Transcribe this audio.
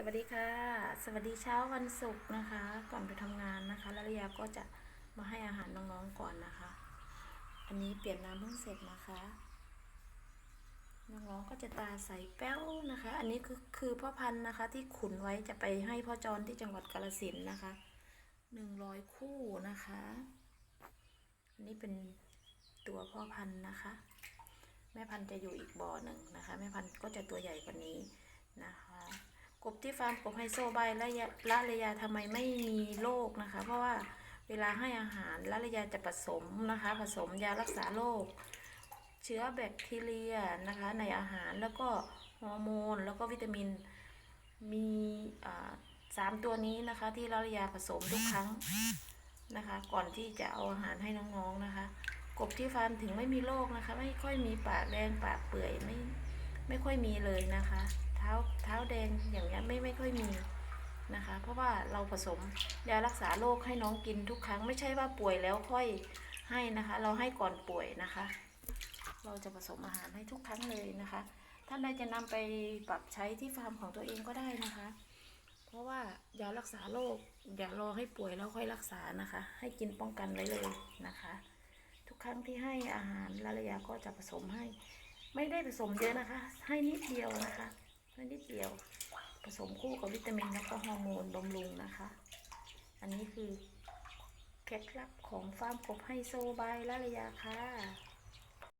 สวัสดีค่ะ สวัสดีเช้าวันศุกร์นะคะ ก่อนไปทำงานนะคะแล้วระยาก็จะมาให้อาหารน้องๆก่อนนะคะ อันนี้เปลี่ยนน้ำเพิ่งเสร็จนะคะ น้องๆก็จะตาใสแป้วนะคะ อันนี้คือคือพ่อพันธุ์นะคะ ที่ขุนไว้จะไปให้พ่อจรที่จังหวัดกาฬสินนะคะหนึ่งร้อยคู่นะคะ อันนี้เป็นตัวพ่อพันธุ์นะคะ แม่พันธุ์จะอยู่อีกบ่อหนึ่งนะคะ แม่พันธุ์ก็จะตัวใหญ่กว่านี้นะคะ กบที่ฟาร์มกบไฮโซใบละยะละระยาทำไมไม่มีโรคนะคะ เพราะว่าเวลาให้อาหารละระยาจะผสมนะคะ ผสมยารักษาโรคเชื้อแบคทีเรียนะคะ ในอาหารแล้วก็ฮอร์โมนแล้วก็วิตามินมีสามตัวนี้นะคะ ที่ละระยาผสมทุกครั้งนะคะ ก่อนที่จะเอาอาหารให้น้องๆนะคะ กบที่ฟาร์มถึงไม่มีโรคนะคะ ไม่ค่อยมีปากแดงปากเปื่อยไม่ไม่ค่อยมีเลยนะคะ เท้า แดงอย่างเงี้ยไม่ไม่ค่อยมีนะคะ เพราะว่าเราผสมยารักษาโรคให้น้องกินทุกครั้งไม่ใช่ว่าป่วยแล้วค่อยให้นะคะ เราให้ก่อนป่วยนะคะ เราจะผสมอาหารให้ทุกครั้งเลยนะคะท่านใดจะนำไปปรับใช้ที่ฟาร์มของตัวเองก็ได้นะคะ เพราะว่ายารักษาโรคอย่ารอให้ป่วยแล้วค่อยรักษานะคะ ให้กินป้องกันไว้เลยนะคะ ทุกครั้งที่ให้อาหารละระยาก็จะผสมให้ ไม่ได้ผสมเยอะนะคะ ให้นิดเดียวนะคะ นิดเดียว ผสมคู่กับวิตามินแล้วก็ฮอร์โมนบำรุงนะคะ อันนี้คือเคล็ดลับของฟาร์มกบไฮโซบายละระยาค่ะ